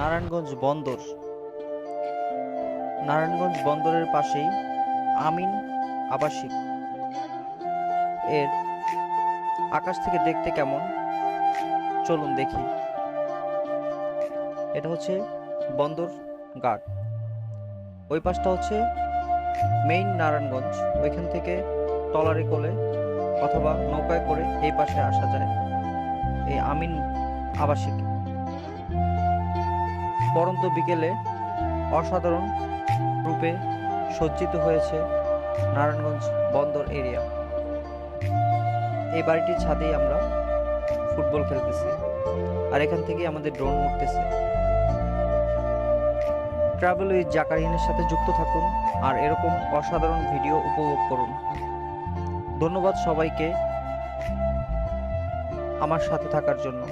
নারায়ণগঞ্জ বন্দর। নারায়ণগঞ্জ বন্দরের পাশেই আমিন আবাসিক। এর আকাশ থেকে দেখতে কেমন? চলুন দেখি। এটা হচ্ছে বন্দর ঘাট। ওই পাশটা হচ্ছে মেইন নারায়ণগঞ্জ। ওইখান থেকে টলারে করে অথবা নৌকায় করে এই পাশে আসা যায়। এই আমিন আবাসিক। পরন্ত বিকেলে অসাধারণ রূপে সজ্জিত হয়েছে নারায়ণগঞ্জ বন্দর এরিয়া। এই বাড়িটির ছাদেই আমরা ফুটবল খেলতেছি আর এখান থেকেই আমাদের ড্রোন উঠতেছে। ট্রাভেল উইথ জাকারিনের সাথে যুক্ত থাকুন আর এরকম অসাধারণ ভিডিও উপভোগ করুন। ধন্যবাদ সবাইকে আমার সাথে থাকার জন্য।